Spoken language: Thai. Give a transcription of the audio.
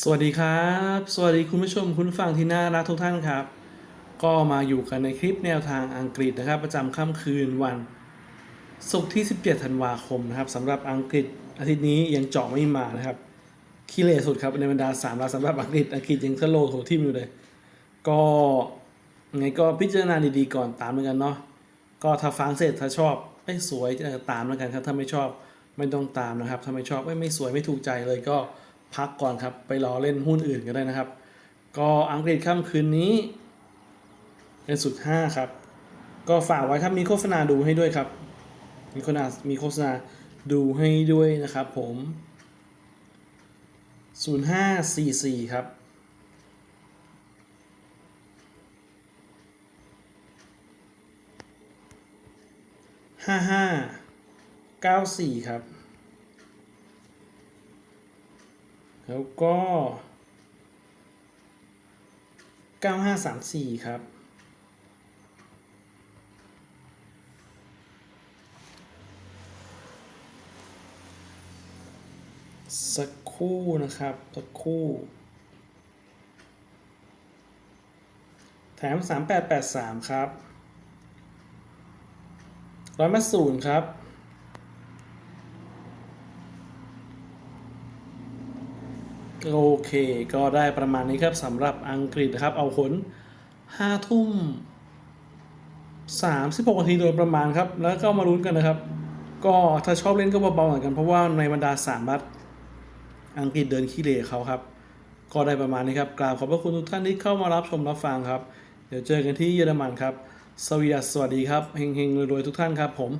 สวัสดีครับ สวัสดีคุณผู้ชมคุณฟังที่น่ารักทุกท่านครับ ก็มาอยู่กันในคลิปแนวทางอังกฤษนะครับ ประจำค่ำคืนวันศุกร์ที่ 17 ธันวาคมนะครับสำหรับอังกฤษอาทิตย์นี้ยังเจาะไม่มานะครับขี้เหร่สุดครับในบรรดาสามราสำหรับอังกฤษอังกฤษยังสโลโถทิมอยู่เลย ก็ไงก็พิจารณาดีๆก่อนตามเหมือนกันเนาะก็ถ้าฟังเสร็จถ้าชอบไม่สวยจะตามแล้วกันครับถ้าไม่ชอบไม่ต้องตามนะครับถ้าไม่ชอบไม่ไม่สวยไม่ถูกใจเลยก็ พักก่อนครับไปรอเล่นหุ้นอื่นก็ได้นะครับ ก็อังกฤษค่ำคืนนี้เป็นสุด5ครับ ก็ฝากไว้ครับมีโฆษณาดูให้ด้วยครับ มีโฆษณามีโฆษณาดูให้ด้วยนะครับผม 0544 ครับห้าห้าเก้าสี่ครับ แล้วก็เก้าห้าสามสี่ครับ สักคู่นะครับ สักคู่ แถมสามแปดแปดสามครับร้อยมาศูนย์ครับ โอเค ก็ได้ประมาณนี้ครับสำหรับอังกฤษนะครับเอาผล5ทุ่ม36นาทีโดยประมาณครับ แล้วก็มาลุ้นกันนะครับ ก็ถ้าชอบเล่นก็เบาๆหน่อยกันเพราะว่าในบรรดา3บัตรอังกฤษเดินขี้เหร่เขาครับ ก็ได้ประมาณนี้ครับกราบขอบพระคุณทุกท่านที่เข้ามารับชมรับฟังครับ เดี๋ยวเจอกันที่เยอรมันครับ สวีดัสสวัสดีครับเฮงๆรวยๆทุกท่านครับผม